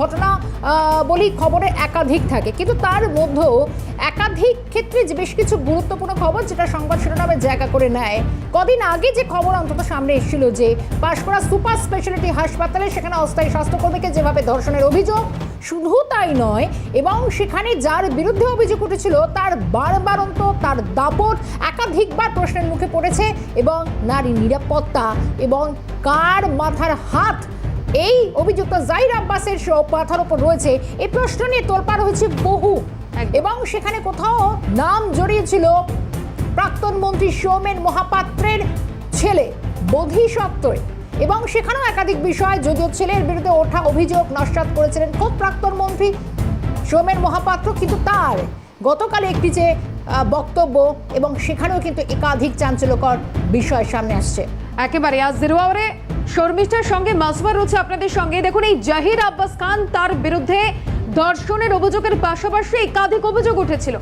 ঘটনা বলি খবরে একাধিক থাকে। কিন্তু তার মধ্যেও একাধিক ক্ষেত্রে যে বেশ কিছু গুরুত্বপূর্ণ খবর যেটা সংবাদ শিরোনামে জায়গা করে নেয়। কদিন আগে যে খবর অন্তত সামনে এসেছিল যে পাশকুড়া সুপার স্পেশালিটি হাসপাতালে সেখানে অস্থায়ী স্বাস্থ্যকর্মীকে যেভাবে ধর্ষণের অভিযোগ, শুধু তাই নয়, এবং সেখানে যার বিরুদ্ধে অভিযোগ উঠেছিল তার বারবার বারবারন্ত তার দাপট একাধিকবার প্রশ্নের মুখে পড়েছে, এবং নারী নিরাপত্তা এবং কার মাথার হাত এই অভিযুক্ত জাহির আব্বাসের মাথার ওপর রয়েছে এই প্রশ্ন নিয়ে তোলপাড় হয়েছে বহু। এবং সেখানে কোথাও নাম জড়িয়েছিল প্রাক্তন মন্ত্রী সৌমেন মহাপাত্রের ছেলে বোধিসত্ত্বরে এবং সেখানেও একাধিক বিষয় যদিও ছেলের বিরুদ্ধে ওঠা অভিযোগ নস্বাত করেছিলেন খোদ প্রাক্তন মন্ত্রী সৌমেন মহাপাত্র কিন্তু তার গতকাল একটি যে বক্তব্য এবং সেখানেও কিন্তু একাধিক চাঞ্চল্যকর বিষয় সামনে আসছে। একেবারে আজ শর্মিষ্ঠার সঙ্গে মাসবার রয়েছে আপনাদের সঙ্গে। দেখুন, এই জাহির আব্বাস খান তার বিরুদ্ধে ধর্ষণের অভিযোগের পাশাপাশি একাধিক অভিযোগ উঠেছিল।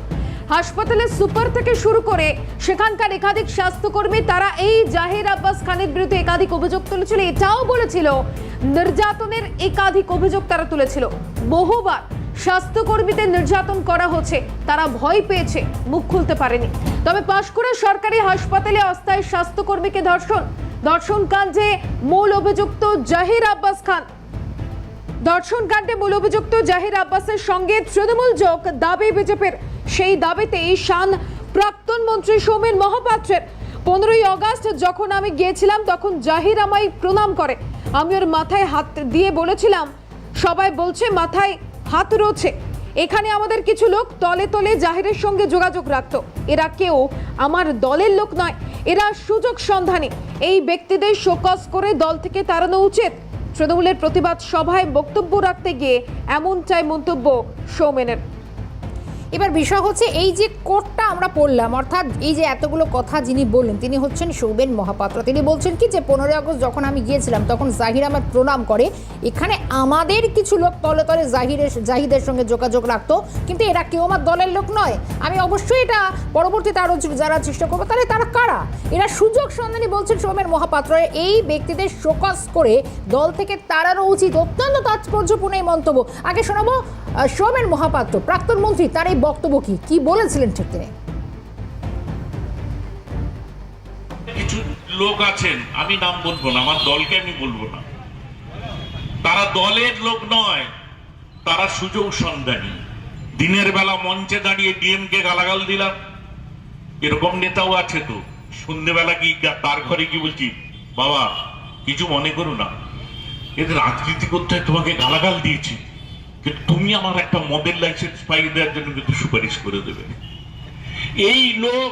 হাসপাতালের সুপার থেকে শুরু করে সেখানকার একাধিক স্বাস্থ্যকর্মী তারা এই জাহির আব্বাস খানের বিরুদ্ধে একাধিক অভিযোগ তুলেছিল। এটাও বলেছিল, নির্যাতনের একাধিক অভিযোগ তারা তুলেছিল। বহুবার স্বাস্থ্যকর্মীদের নির্যাতন করা হচ্ছে। তারা ভয় পেয়েছে, মুখ খুলতে পারেনি। তবে পাঁশকুড়া সরকারি হাসপাতালে অস্থায়ী স্বাস্থ্যকর্মীকে ধর্ষণ। ধর্ষণ কাণ্ডে মূল অভিযুক্ত জাহির আব্বাস খান। ধর্ষণ মূল অভিযুক্ত জাহির আব্বাসের সঙ্গে তৃণমূল যোগ দাবি বিজেপির। সেই দাবিতেই শান প্রাক্তন মন্ত্রী সৌমেন মহাপাত্রের। পনেরোই অগাস্ট যখন আমি গিয়েছিলাম, তখন জাহির আমায় প্রণাম করে। আমি ওর মাথায় হাত দিয়ে বলেছিলাম, সবাই বলছে মাথায় হাত রয়েছে। এখানে আমাদের কিছু লোক তলে তলে জাহিরের সঙ্গে যোগাযোগ রাখত। এরা কেউ আমার দলের লোক নয়। এরা সুযোগ সন্ধানে। এই ব্যক্তিদের শোকস করে দল থেকে তাড়ানো উচিত। তৃণমূলের প্রতিবাদ সভায় বক্তব্য রাখতে গিয়ে এমনটাই মন্তব্য সৌমেনের। এবার বিষয় হচ্ছে এই যে কোটটা আমরা পড়লাম, অর্থাৎ এই যে এতগুলো কথা যিনি বললেন, তিনি হচ্ছেন সৌবেন মহাপাত্র। তিনি বলছেন কি যে, পনেরোই আগস্ট যখন আমি গিয়েছিলাম, তখন জাহির আমার প্রণাম করে, এখানে আমাদের কিছু লোক তলে তলে জাহিরের, জাহিদের সঙ্গে যোগাযোগ রাখতো, কিন্তু এরা কেউ আমার দলের লোক নয়। আমি অবশ্যই এটা পরবর্তীতে আরও যারা চেষ্টা করব, তাহলে তারা কারা? এরা সুযোগ সন্ধানী বলছেন সৌমেন মহাপাত্র। এই ব্যক্তিদের শোকস করে দল থেকে তাড়ানো উচিত। অত্যন্ত তাৎপর্যপূর্ণ এই মন্তব্য। আগে শোনাবো সৌমেন মহাপাত্র, প্রাক্তন মন্ত্রী, তার এই বক্তব্য কি? কি বলেছিলেন ঠিক তিনি? কিছু লোক আছেন, আমি নাম বলব না, আমার দলকে আমি বলব না। তারা দলের লোক নয়, তারা সুযোগ সন্ধানী। দিনের বেলা মঞ্চে দাঁড়িয়ে ডিএমকে গালাগাল দিলাম। এরকম নেতাও আছে তো সন্ধ্যেবেলা কি তার ঘরে কি বলছি, বাবা, কিছু মনে করো না, এদের রাজনীতি করতে তোমাকে গালাগাল দিয়েছি। কিন্তু তুমি আমার একটা মদের লাইসেন্স পাইয়ে দেওয়ার জন্য কিন্তু সুপারিশ করে দেবে। এই লোক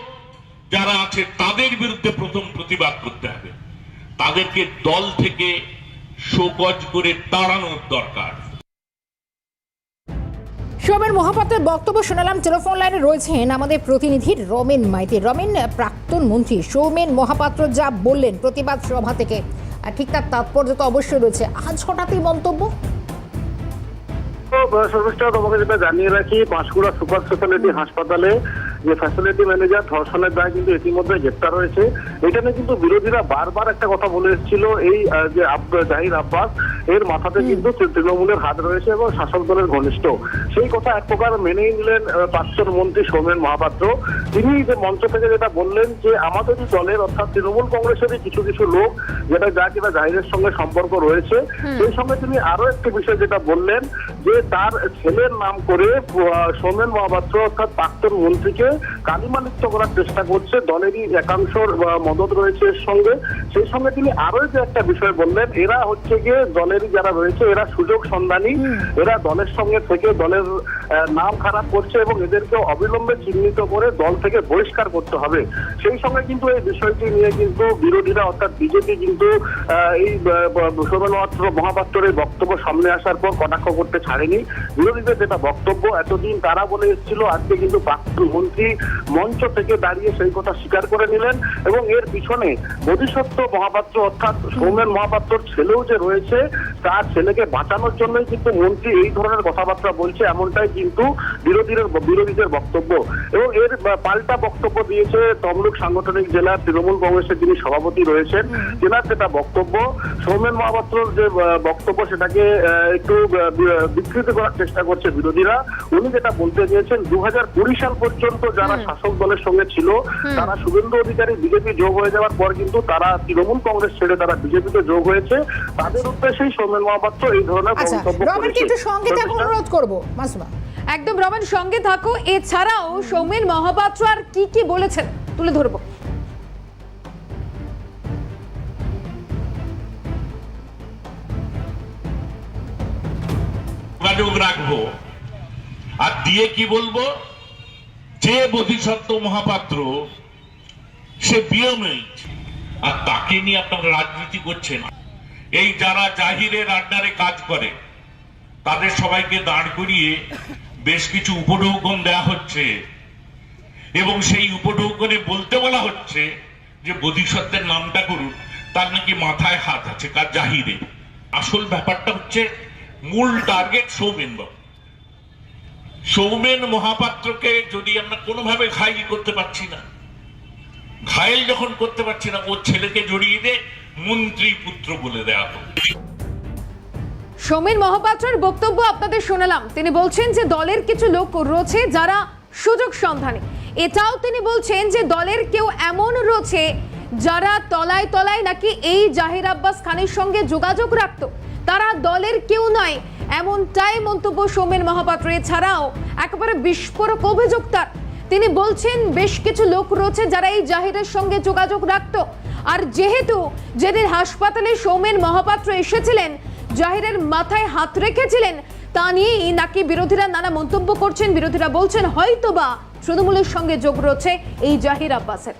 যারা আছে, তাদের বিরুদ্ধে প্রথম প্রতিবাদ করতে হবে। তাদেরকে দল থেকে শোকজ করে তাড়ানোর দরকার। সৌমেন মহাপাত্রের বক্তব্য শোনালাম। টেলিফোন লাইনে রয়েছেন আমাদের প্রতিনিধি রমেন মাইতি। রমেন, প্রাক্তন মন্ত্রী সৌমেন মহাপাত্র যা বললেন প্রতিবাদ সভা থেকে ঠিক তার তাৎপর্য তো অবশ্যই রয়েছে। আজ হঠাৎই মন্তব্য? সর্বিষ্টা তোমাকে যেটা জানিয়ে রাখি পাঁশকুড়া সুপার স্পেশালিটি হাসপাতালে যে ফ্যাসিলিটি ম্যানেজার ধর্ষণের দায় কিন্তু ইতিমধ্যে গ্রেপ্তার হয়েছে। এখানে কিন্তু বিরোধীরা বারবার একটা কথা বলে এসেছিল এই যে জাহির আব্বাস। এর মাথাতে কিন্তু তৃণমূলের হাত রয়েছে এবং শাসক দলের ঘনিষ্ঠ। সেই কথা এক প্রকার মেনেই নিলেন প্রাক্তন মন্ত্রী সৌমেন মহাপাত্র। তিনি যে মঞ্চ থেকে যেটা বললেন যে আমাদেরই দলের অর্থাৎ তৃণমূল কংগ্রেসেরই কিছু কিছু লোক যেটা যা কিনা জাহিরের সঙ্গে সম্পর্ক রয়েছে সেই সঙ্গে তিনি আরও একটি বিষয় যেটা বললেন যে তার ছেলের নাম করে সৌমেন মহাপাত্র অর্থাৎ প্রাক্তন মন্ত্রীকে কালিমালিপ্ত করার চেষ্টা করছে দলেরই একাংশর মদত রয়েছে এর সঙ্গে। সেই সঙ্গে তিনি আরও যে একটা বিষয় বললেন এরা হচ্ছে গিয়ে দলেরই যারা রয়েছে এরা সুযোগ সন্ধানী। এরা দলের সঙ্গে থেকে দলের নাম খারাপ করছে এবং এদেরকে অবিলম্বে চিহ্নিত করে দল থেকে বহিষ্কার করতে হবে। সেই সঙ্গে কিন্তু এই বিষয়টি নিয়ে কিন্তু বিরোধীরা অর্থাৎ বিজেপি কিন্তু আহ, এই সৌমেন মহাপাত্রের বক্তব্য সামনে আসার পর কটাক্ষ করতে ছাড়েনি। বিরোধীদের যেটা বক্তব্য এতদিন তারা বলে এসেছিল আজকে কিন্তু প্রাক্তন মন্ত্রী একটি মঞ্চ থেকে দাঁড়িয়ে সেই কথা স্বীকার করে নিলেন এবং এর পিছনে বোধিসত্ত্ব মহাপাত্র অর্থাৎ সৌমেন মহাপাত্রর ছেলেও যে রয়েছে, তার ছেলেকে বাঁচানোর জন্যই কিন্তু মন্ত্রী এই ধরনের কথাবার্তা বলছে, এমনটাই কিন্তু বিরোধীদের বিরোধীদের বক্তব্য। এবং এর পাল্টা বক্তব্য দিয়েছে তমলুক সাংগঠনিক জেলার তৃণমূল কংগ্রেসের যিনি সভাপতি রয়েছেন, তেনার যেটা বক্তব্য, সৌমেন মহাপাত্রর যে বক্তব্য সেটাকে একটু বিকৃত করার চেষ্টা করছে বিরোধীরা। উনি যেটা বলতে চেয়েছেন দু সাল পর্যন্ত যারা শাসক দলের সঙ্গে ছিল তারা শুভেন্দু অধিকারী বিজেপি যোগ হয়ে যাওয়ার পর কিন্তু তারা তৃণমূল কংগ্রেস ছেড়ে তারা বিজেপিতে যোগ হয়েছে। তাদের উদ্দেশ্যেই সৌমেন মহাপাত্র এই ধরনের আচ্ছা মন্তব্য সঙ্গে অনুরোধ করব মাসুমা। একদম রমান সঙ্গে থাকো। এছাড়াও সৌমেন মহাপাত্র আর কি কি বলেছেন? তুলে ধরবো। যোগাযোগ রাখব। আর দিয়ে কি বলব? যে বোধিসত্ত্ব মহাপাত্র, সে বিয়মিত আর তাকে নিয়ে আপনারা রাজনীতি করছেন। এই যারা জাহিরের আড্ডারে কাজ করে, তাদের সবাইকে দাঁড় করিয়ে বেশ কিছু উপঢৌকন দেওয়া হচ্ছে। এবং সেই উপঢৌকনে বলতে বলা হচ্ছে যে, বোধিসত্ত্বের নামটা করুন, তার নাকি মাথায় হাত আছে, কার জাহিরে। আসল ব্যাপারটা হচ্ছে, মূল টার্গেট সৌমেন বাবু। সৌমেন মহাপাত্রকে যদি আমরা কোনোভাবে ঘাইল করতে পারছি না ঘায়েল যখন করতে পারছি না ওর ছেলেকে জড়িয়ে দিয়ে মন্ত্রী পুত্র বলে দেওয়া হোক। সৌমেন মহাপাত্রের বক্তব্য আপনাদের শোনালাম। তিনি বলছেন যে দলের কিছু লোক রয়েছে যারা সুযোগ সন্ধানে। এটাও তিনি বলছেন যে দলের কেউ এমন রয়েছে যারা তলায় তলায় নাকি এই জাহির আব্বাস খানের সঙ্গে যোগাযোগ রাখতো। তারা দলের কেউ নয়, এমনটাই মন্তব্য সৌমেন মহাপাত্র। এছাড়াও একেবারে বিস্ফোরক অভিযোগ তার। তিনি বলছেন, বেশ কিছু লোক রয়েছে যারা এই জাহিরের সঙ্গে যোগাযোগ রাখত। আর যেহেতু যেদিন হাসপাতালে সৌমেন মহাপাত্র এসেছিলেন, জাহিরের মাথায় হাত রেখেছিলেন, তা নিয়েই নাকি বিরোধীরা নানা মন্তব্য করছেন। বিরোধীরা বলছেন, হয়তোবা তৃণমূলের সঙ্গে যোগ রয়েছে এই জাহির আব্বাসের।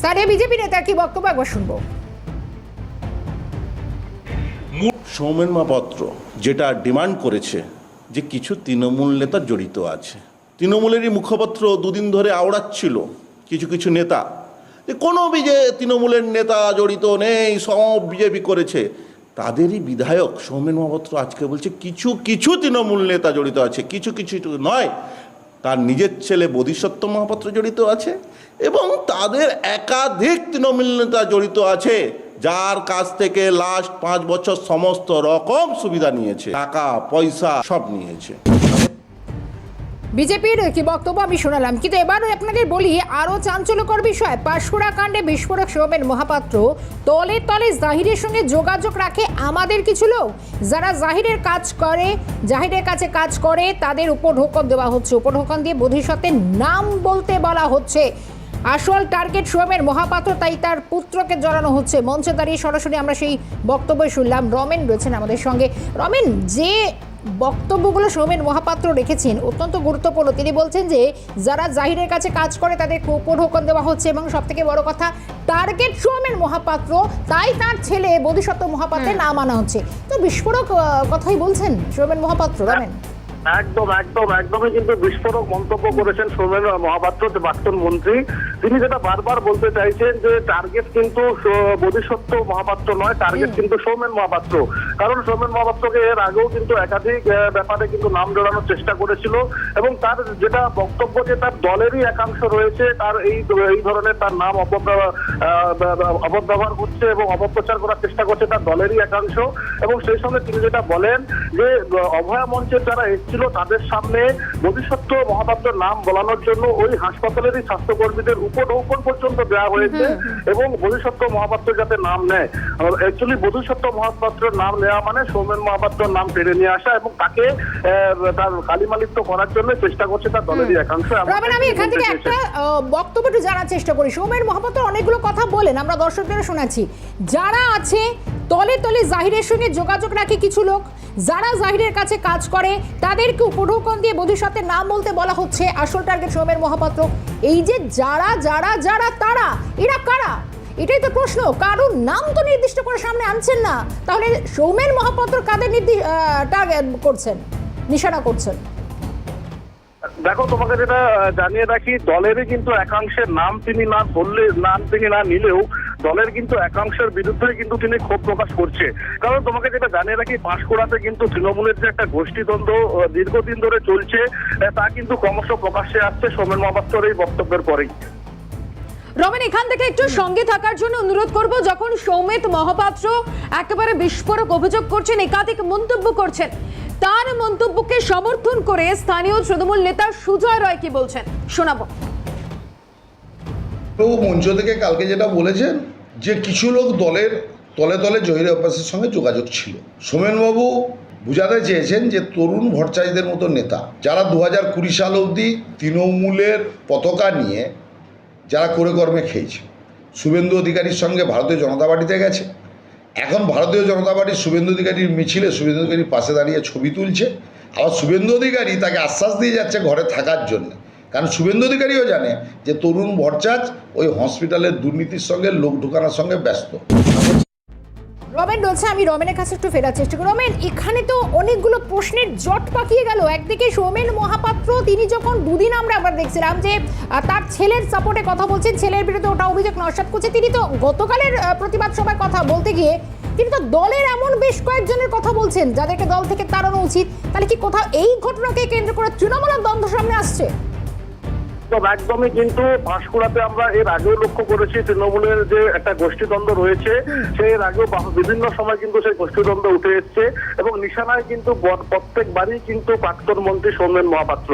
স্থানীয় বিজেপি কি বক্তব্য একবার শুনব। সৌমেন মাপত্র যেটা ডিমান্ড করেছে যে কিছু তৃণমূল নেতা জড়িত আছে। তৃণমূলেরই মুখপাত্র দুদিন ধরে আওড়াচ্ছিল কিছু কিছু নেতা যে কোনো বিজে তৃণমূলের নেতা জড়িত নেই, সব বিজেপি করেছে। তাদেরই বিধায়ক সৌমেন মহাপাত্র আজকে বলছে, কিছু কিছু তৃণমূল নেতা জড়িত আছে, কিছু কিছু নয় তার নিজের ছেলে বোধিসত্ত্ব মহাপাত্র জড়িত আছে এবং তাদের একাধিক তৃণমূল নেতা জড়িত আছে, যার কাছ থেকে লাস্ট পাঁচ বছর সমস্ত রকম সুবিধা নিয়েছে। টাকা, পয়সা সব নিয়েছে। বিজেপির কি বক্তব্য আমি শোনালাম, কিন্তু এবার আপনাদের বলি, আরও চাঞ্চল্যকর বিষয়, পাঁশকুড়া কাণ্ডে বিস্ফোরক সৌমেন মহাপাত্র, তলে তলে জাহিরের সঙ্গে যোগাযোগ রাখে আমাদের কিছু লোক। যারা জাহিরের কাজ করে, জাহিরের কাছে কাজ করে, তাদের উপর ঢোকন দেওয়া হচ্ছে। উপর ঢোকন দিয়ে বোধিসত্ত্বের নাম বলতে বলা হচ্ছে। আসল টার্গেট সৌমেন মহাপাত্র, তাই তার পুত্রকে জড়ানো হচ্ছে। মঞ্চে দাঁড়িয়ে সরাসরি আমরা সেই বক্তব্য শুনলাম। রমেন রয়েছেন আমাদের সঙ্গে। রমেন, যে বক্তব্যগুলো সৌমেন মহাপাত্র রেখেছেন অত্যন্ত গুরুত্বপূর্ণ। তিনি বলছেন যে যারা জাহিরের কাছে কাজ করে তাদের উপঢোকন দেওয়া হচ্ছে এবং সব থেকে বড় কথা টার্গেট সৌমেন মহাপাত্র তাই তার ছেলে বোধিসত্ত্ব মহাপাত্রের নাম আনা হচ্ছে। তো বিস্ফোরক কথাই বলছেন সৌমেন মহাপাত্র রমেন একদম একদম একদমই কিন্তু বিস্ফোরক মন্তব্য করেছেন সৌমেন মহাপাত্র যে প্রাক্তন মন্ত্রী। তিনি যেটা বারবার বলতে চাইছেন যে টার্গেট কিন্তু বোধিসত্ত্ব মহাপাত্র নয় টার্গেট কিন্তু সৌমেন মহাপাত্র। কারণ সৌমেন মহাপাত্রকে এর আগেও কিন্তু একাধিক ব্যাপারে কিন্তু নাম জড়ানোর চেষ্টা করেছিল এবং তার যেটা বক্তব্য যে তার দলেরই একাংশ রয়েছে তার এই এই ধরনের তার নাম অপব্যবহার করছে এবং অপপ্রচার করার চেষ্টা করছে তার দলেরই একাংশ। এবং সেই সঙ্গে তিনি যেটা বলেন যে অভয়া মঞ্চের যারা এসেছিল তাদের সামনে বোধিসত্ত্ব মহাপাত্রের নাম বলানোর জন্য ওই হাসপাতালেরই স্বাস্থ্যকর্মীদের উপঢৌকন পর্যন্ত দেওয়া হয়েছে এবং বোধিসত্ত্ব মহাপাত্র যাতে নাম নেয়। অ্যাকচুয়ালি বোধিসত্ত্ব মহাপাত্রের নাম নেওয়া মানে সৌমেন মহাপাত্রের নাম টেনে নিয়ে আসা এবং তাকে তার কালিমালিপ্ত করার জন্য চেষ্টা করছে তার দলেরই একাংশ। আমি এখান থেকে একটা চেয়েছেন। বক্তব্য জানার চেষ্টা করি। সৌমেন মহাপাত্র অনেকগুলো কথা বলেন আমরা দর্শকদের শোনাচ্ছি। যারা আছে তলে তলে জাহিরের সঙ্গে যোগাযোগ রাখে কিছু লোক। যারা জাহিরের কাছে কাজ করে, তাদেরকে উপঢৌকন দিয়ে বোধিসত্ত্বের নাম বলতে বলা হচ্ছে আসল টার্গেট সৌমেন মহাপাত্র। এই যে যারা যারা যারা, তারা, এরা কারা? এটাই তো প্রশ্ন। কারোর নাম তো নির্দিষ্ট করে সামনে আনছেন না। তাহলে সৌমেন মহাপাত্র কাদের নির্দিষ্ট টার্গেট করছেন, নিশানা করছেন? দেখো, তোমাকে যেটা জানিয়ে রাখি, দলেরই কিন্তু একাংশের নাম তিনি না বললে, নাম তিনি না নিলেও দলের কিন্তু একাংশের বিরুদ্ধে কিন্তু তিনি ক্ষোভ প্রকাশ করছে। কারণ তোমাকে যেটা জানিয়ে রাখি পাঁশকুড়াতে কিন্তু তৃণমূলের যে একটা গোষ্ঠীদ্বন্দ্ব দীর্ঘদিন ধরে চলছে তা কিন্তু ক্রমশ প্রকাশ্যে আসছে সোমেন মহাপাত্রর এই বক্তব্যের পরেই। রমেন, এখান থেকে একটু সঙ্গে থাকার জন্য অনুরোধ করব, যখন সৌমিত মহাপাত্র একেবারে বিস্ফোরক অভিযোগ করছেন, একাধিক মন্তব্য করছেন, তার মন্তব্যকে সমর্থন করে স্থানীয় তৃণমূল নেতা সুজয় রয় কি বলছেন। শোনাবো। তো মঞ্চ থেকে কালকে যেটা বলেছেন যে কিছু লোক দলের, তলে তলে জহির আব্বাসের সঙ্গে যোগাযোগ ছিল। সোমেনবাবু বুঝাতে চেয়েছেন যে তরুণ ভট্টাচার্যদের মতো নেতা, যারা দু হাজার কুড়ি সাল অবধি তৃণমূলের পতাকা নিয়ে যারা করে কর্মে খেয়েছে। শুভেন্দু অধিকারীর সঙ্গে ভারতীয় জনতা পার্টিতে গেছে। এখন ভারতীয় জনতা পার্টির শুভেন্দু অধিকারীর মিছিলে শুভেন্দু অধিকারীর পাশে দাঁড়িয়ে ছবি তুলছে। আবার শুভেন্দু অধিকারী তাকে আশ্বাস দিয়ে যাচ্ছে ঘরে থাকার জন্য। কারণ শুভেন্দু অধিকারীও জানে যে তরুণ ভট্টাচ ওই হসপিটালের দুর্নীতির সঙ্গে, লোক ঢোকানোর সঙ্গে ব্যস্ত। রমেন রয়েছে আমি রমেনের কাছে একটু ফেরার চেষ্টা করি রমেন, এখানে তো অনেকগুলো প্রশ্নের জট পাকিয়ে গেল। একদিকে সৌমেন মহাপাত্র, তিনি যখন দুদিন আমরা আবার দেখছিলাম যে তার ছেলের সাপোর্টে কথা বলছেন, ছেলের বিরুদ্ধে ওটা অভিযোগ নস্বাত করছে, তিনি তো গতকালের প্রতিবাদ সভায় কথা বলতে গিয়ে, তিনি তো দলের এমন বেশ কয়েকজনের কথা বলছেন, যাদেরকে দল থেকে তাড়ানো উচিত। তাহলে কি কোথাও এই ঘটনাকে কেন্দ্র করে তৃণমূলের দ্বন্দ্ব সামনে আসছে? তো একদমই কিন্তু পাঁশকুড়াতে আমরা এর আগেও লক্ষ্য করেছি, তৃণমূলের যে একটা গোষ্ঠীদ্বন্দ্ব রয়েছে, সেই আগেও বিভিন্ন সময় কিন্তু সেই গোষ্ঠীদ্বন্দ্ব উঠে এসছে এবং নিশানায় কিন্তু প্রত্যেকবারই কিন্তু প্রাক্তন মন্ত্রী সৌমেন মহাপাত্র।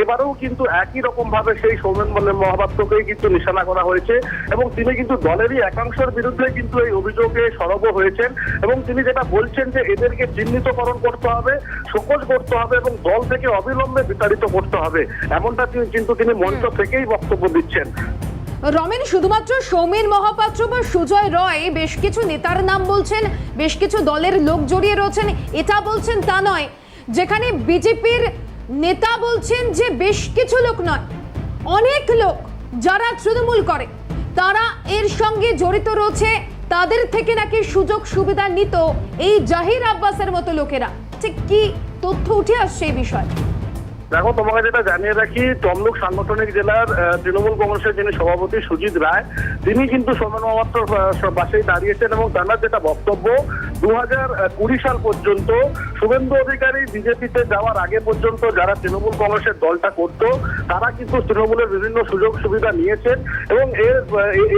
এবারেও কিন্তু একই রকম ভাবে সেই সৌমেন মানে মহাপাত্রকেই কিন্তু নিশানা করা হয়েছে এবং তিনি কিন্তু দলেরই একাংশের বিরুদ্ধে কিন্তু এই অভিযোগে সরব হয়েছেন এবং তিনি যেটা বলছেন যে এদেরকে চিহ্নিতকরণ করতে হবে, শোকজ করতে হবে এবং দল থেকে অবিলম্বে বিতাড়িত করতে হবে। এমনটা কিন্তু তিনি মঞ্চ থেকেই বক্তব্য দিচ্ছেন। রমেন, শুধুমাত্র সৌমেন মহাপাত্র বা সুজয় রয়, বেশ কিছু নেতার নাম বলছেন, বেশ কিছু দলের লোক জড়িয়ে রয়েছেন, এটা বলছেন তা নয়। যেখানে বিজেপির নেতা বলছেন যে বেশ কিছু লোক নয়, অনেক লোক যারা তৃণমূল করে, তারা এর সঙ্গে জড়িত রয়েছে, তাদের থেকে নাকি সুযোগ সুবিধা নিত এই জাহির আব্বাসের মতো লোকেরা। ঠিক কি তথ্য উঠে আসছে এই বিষয়ে? দেখো, তোমাকে যেটা জানিয়ে রাখি, তমলুক সাংগঠনিক জেলার তৃণমূল কংগ্রেসের যিনি সভাপতি সুজিত রায়, তিনি কিন্তু সোমেন মহাপাত্র পাশেই দাঁড়িয়েছেন এবং তার যেটা বক্তব্য দু কুড়ি সাল পর্যন্ত শুভেন্দু অধিকারী বিজেপিতে যাওয়ার আগে পর্যন্ত যারা তৃণমূল কংগ্রেসের দলটা করত, তারা কিন্তু তৃণমূলের বিভিন্ন সুযোগ সুবিধা নিয়েছেন এবং এর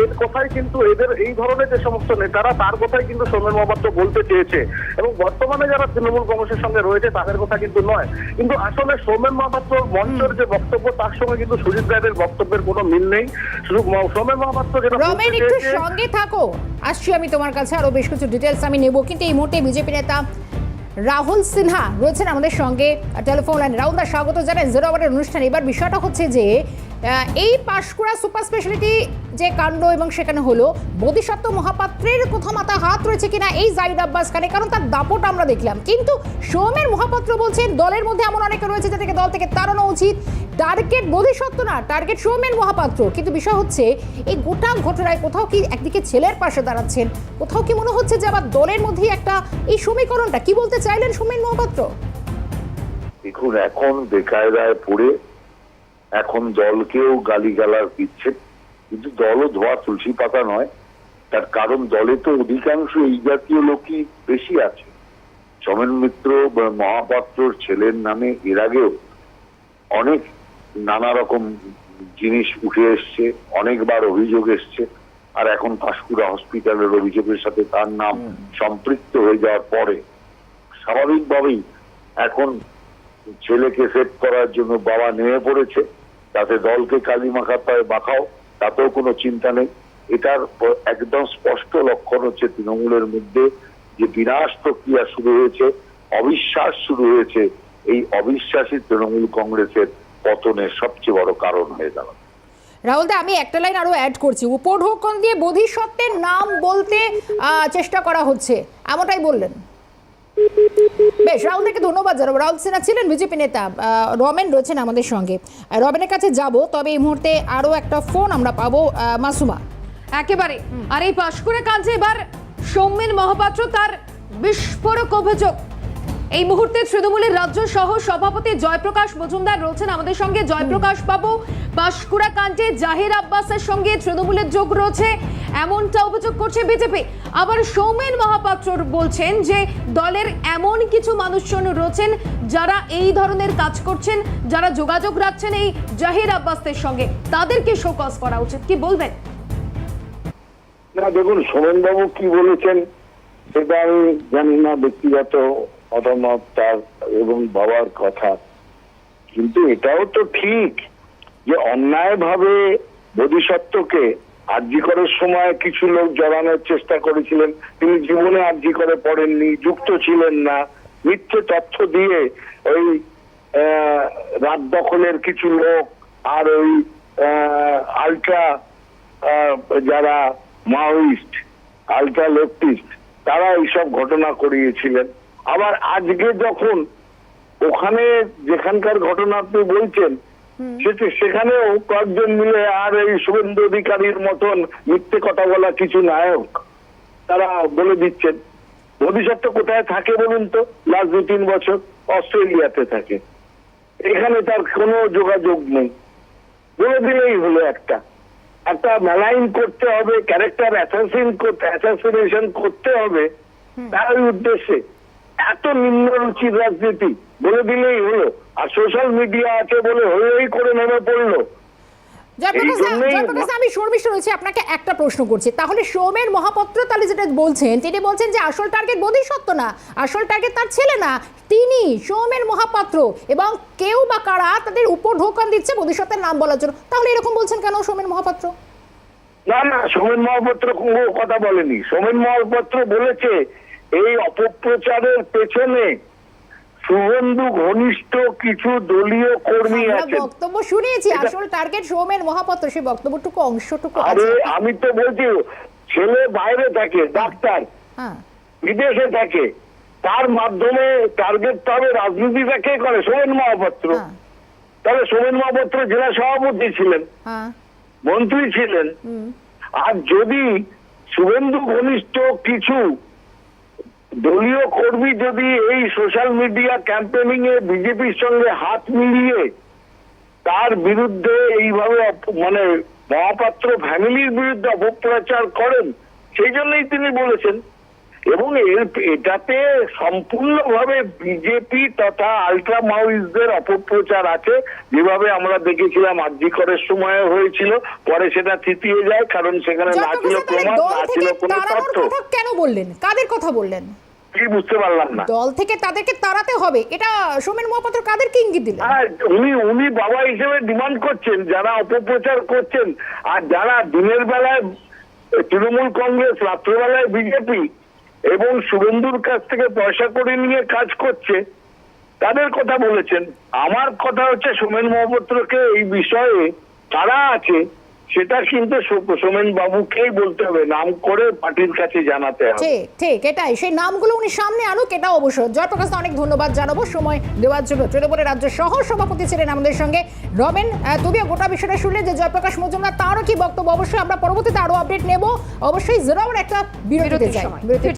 এর কথাই কিন্তু এদের এই ধরনের যে সমস্ত নেতারা, তার কথাই কিন্তু সোমেন মহাপাত্র বলতে চেয়েছে। এবং বর্তমানে যারা তৃণমূল কংগ্রেসের সঙ্গে রয়েছে, তাদের কথা কিন্তু নয়। কিন্তু আসলে সোমেন মহাপাত্র মঞ্চের যে বক্তব্য তার সঙ্গে কিন্তু সুজিত রায়ের বক্তব্যের কোনো মিল নেই। শুধু সোমেন মহাপাত্র যেটা রমেন একটু সঙ্গে থাকো। আসছি আমি তোমার কাছে আরও বেশ কিছু ডিটেলস আমি নেব। কিন্তু এই মুহূর্তে বিজেপি নেতা রাহুল সিনহা রয়েছেন আমাদের সঙ্গে। টেলিফোন লাইনে রাহুল দা স্বাগত জানাই। জিরো আওয়ারের অনুষ্ঠানে। এবার বিষয়টা হচ্ছে যে এই পাঁশকুড়া সুপার স্পেশালিটি যে কাণ্ড এবং সেখানে হলো, বোধিসত্ত্ব মহাপাত্রের কোথাও মাথা হাত রয়েছে কিনা এই জাইদ আব্বাস খানে কারণ তার দাপট আমরা দেখলাম। কিন্তু সৌমের মহাপাত্র বলছেন, দলের মধ্যে এমন অনেকে রয়েছে যাদেরকে দল থেকে তাড়ানো উচিত। টার্গেট বোধিসত্ত্ব না, টার্গেট সৌমেন মহাপাত্র। কিন্তু বিষয় হচ্ছে, এই গোটা ঘটনায় কোথাও কি একদিকে ছেলের পাশে দাঁড়াচ্ছেন, কোথাও কি মনে হচ্ছে যে আবার দলের মধ্যেই একটা এই সমীকরণটা? কি বলতে চাইলেন সৌমেন মহাপাত্র? দেখুন, এখন বেকায়দায় পড়ে এখন দলকেও গালিগালার দিচ্ছে কিন্তু দলও ধোয়া তুলসী পাতা নয়। তার কারণ দলে তো অধিকাংশ এই জাতীয় লোকই বেশি আছে। সমেন মিত্র মহাপাত্রর ছেলের নামে এর আগেও অনেক নানা রকম জিনিস উঠে এসছে অনেকবার অভিযোগ এসছে আর এখন পাঁশকুড়া হসপিটালের অভিযোগের সাথে তার নাম সম্পৃক্ত হয়ে যাওয়ার পরে স্বাভাবিকভাবেই এখন ছেলেকে সেভ করার জন্য বাবা নেমে পড়েছে। তাতে দলকে কালি মাখাতে মাখাও, তাতেও কোনো চিন্তা নেই। এটার একদম স্পষ্ট লক্ষণ হচ্ছে তৃণমূলের মধ্যে যে বিনাশ প্রক্রিয়া শুরু হয়েছে, অবিশ্বাস শুরু হয়েছে। এই অবিশ্বাসী তৃণমূল কংগ্রেসের পতনের সবচেয়ে বড় কারণ হয়ে দাঁড়াবে। রাহুল দা, আমি একটা লাইন আরও অ্যাড করছি। উপঢৌকন দিয়ে বোধিসত্ত্বের নাম বলতে চেষ্টা করা হচ্ছে। এমনটাই বললেন। বেশ রাহুল থেকে ধন্যবাদ জানাব। রাহুল সিনহা ছিলেন বিজেপি নেতা রমেন রয়েছেন আমাদের সঙ্গে। রমেনের কাছে যাব, তবে এই মুহূর্তে আরও একটা ফোন আমরা পাবো মাসুমা। একেবারে। আর এই পাশ করে কাজে এবার সৌমেন মহাপাত্র, তার বিস্ফোরক অভিযোগ। এই মুহূর্তে তৃণমূলের রাজ্য সহ সভাপতি জয়প্রকাশ মজুমদার রয়েছেন আমাদের সঙ্গে। জয়প্রকাশ বাবু পাশকুড়া কাণ্ডে জাহির আব্বাসের সঙ্গে তৃণমূলের যোগ রয়েছে, এমনটা অভিযোগ করছে বিজেপি। আবার সৌমেন মহাপাত্র বলছেন যে দলের এমন কিছু মানুষজন রয়েছেন যারা এই ধরনের কাজ করছেন, যারা যোগাযোগ রাখছেন এই জাহির আব্বাসের সঙ্গে। তাদেরকে শোকজ করা উচিত, কি বলবেন? না, দেখুন সোমেনবাবু কি বলেছেন সেটা আমি জানি না ব্যক্তিগত। মতামত তার এবং বাবার কথা। কিন্তু এটাও তো ঠিক যে অন্যায় ভাবে বোধিসত্ত্বকে আর্জি করার সময় কিছু লোক জড়ানোর চেষ্টা করেছিলেন। তিনি জীবনে আর্জি করে পড়েননি, যুক্ত ছিলেন না। মিথ্যে তথ্য দিয়ে ওই রাত দখলের কিছু লোক আর ওই আলট্রা যারা মাওয়িস্ট, আলট্রা লেফটিস্ট, তারা এইসব ঘটনা করিয়েছিলেন। আবার আজকে যখন ওখানে যেখানকার ঘটনা আপনি বলছেন সেটি সেখানেও কয়েকজন মিলে আর এই শুভেন্দু অধিকারীর মতন মিথ্যে কথা বলা কিছু নায়ক তারা বলে দিচ্ছেন। ভবিষ্যৎ কোথায় থাকে বলুন তো? লাস্ট দু তিন বছর অস্ট্রেলিয়াতে থাকে। এখানে তার কোনো যোগাযোগ নেই। বলে দিলেই হলো একটা। একটা মেলাইন করতে হবে ক্যারেক্টার অ্যাসাসিন করতে অ্যাসাসিনেশন করতে হবে তার উদ্দেশ্যে এত নিম্ন রুচির রাজনীতি। বলে দিলেই হলো। আর সোশ্যাল মিডিয়া আছে বলে হই হই করে নেমে পড়ল। আমি শর্মিষ্ঠ রয়েছে আপনাকে একটা প্রশ্ন করছি। তাহলে সৌমের মহাপত্র তাহলে যেটা বলছেন তিনি বলছেন যে আসল টার্গেট বোধিসত্ত্ব না আসল টার্গেট তার ছেলে না তিনি সৌমের মহাপাত্র এবং কেউ বা কারা তাদের উপর ঢোকান দিচ্ছে বোধিসত্ত্বের নাম বলার জন্য। তাহলে এরকম বলছেন কেন সৌমেন মহাপাত্র? না না সোমেন মহাপাত্র কথা বলেনি। সোমেন মহাপাত্র বলেছে এই অপপ্রচারের পেছনে শুভেন্দু ঘনিষ্ঠ কিছু দলীয় কর্মী আছেন। বক্তব্য শুনিয়েছি আসল টার্গেট সৌমের মহাপাত্র সেই বক্তব্যটুকু অংশটুকু আরে আমি তো বলছি ছেলে বাইরে থাকে ডাক্তার। হ্যাঁ। বিদেশে থাকে। তার মাধ্যমে টার্গেট পাবে রাজনীতিটা কে করে সোমেন মহাপাত্র। হ্যাঁ। তাহলে সোমেন মহাপাত্র জেলা সভাপতি ছিলেন হ্যাঁ। মন্ত্রী ছিলেন। আর যদি শুভেন্দু ঘনিষ্ঠ কিছু দলীয় কর্মী যদি এই সোশ্যাল মিডিয়া ক্যাম্পেনিং এ বিজেপির সঙ্গে হাত মিলিয়ে তার বিরুদ্ধে এইভাবে মানে মহাপাত্র ফ্যামিলির বিরুদ্ধে অপপ্রচার করেন, সেই জন্যই তিনি বলেছেন। এবং এটাতে সম্পূর্ণভাবে বিজেপি তথা আলট্রা মাওয়িস্টদের অপপ্রচার আছে। যেভাবে আমরা দেখেছিলাম আর্জি করার সময় হয়েছিল পরে সেটা তৃতীয় যায় কারণ সেখানে না ছিল প্রমাণ না ছিল কোনো তথ্য। কেন বললেন? কাদের কথা বললেন? কি বুঝতে পারলাম না। দল থেকে তাদেরকে তাড়াতে হবে। এটা সোমেন মহাপাত্র কাদেরকে ইঙ্গিত দিলেন? হ্যাঁ উনি উনি বাবা হিসেবে ডিমান্ড করছেন যারা অপপ্রচার করছেন। আর যারা দিনের বেলায় তৃণমূল কংগ্রেস রাত্রেবেলায় বিজেপি এবং শুভেন্দুর কাছ থেকে পয়সা করে নিয়ে কাজ করছে তাদের কথা বলেছেন। আমার কথা হচ্ছে সোমেন মহাপাত্রকে এই বিষয়ে কারা আছে সেটা কিন্তু সোমেন বাবুকেই বলতে হবে। নাম করে পার্টির কাছে জানাতে হবে। ঠিক ঠিক এটাই। সেই নামগুলো উনি সামনে আনুক এটা অবশ্য জয়প্রকাশ অনেক ধন্যবাদ জানাব সময় দেওয়ার জন্য। তৃণমূলের রাজ্য সহ সভাপতি ছিলেন আমাদের সঙ্গে রমেন আহ, তুমিও গোটা বিষয়টা শুনলে যে জয়প্রকাশ মজুমদার তারও কি বক্তব্য? অবশ্যই আমরা পরবর্তীতে আরও আপডেট নেব। অবশ্যই জোরাবার একটা বিরতিতে যাই। বিরতি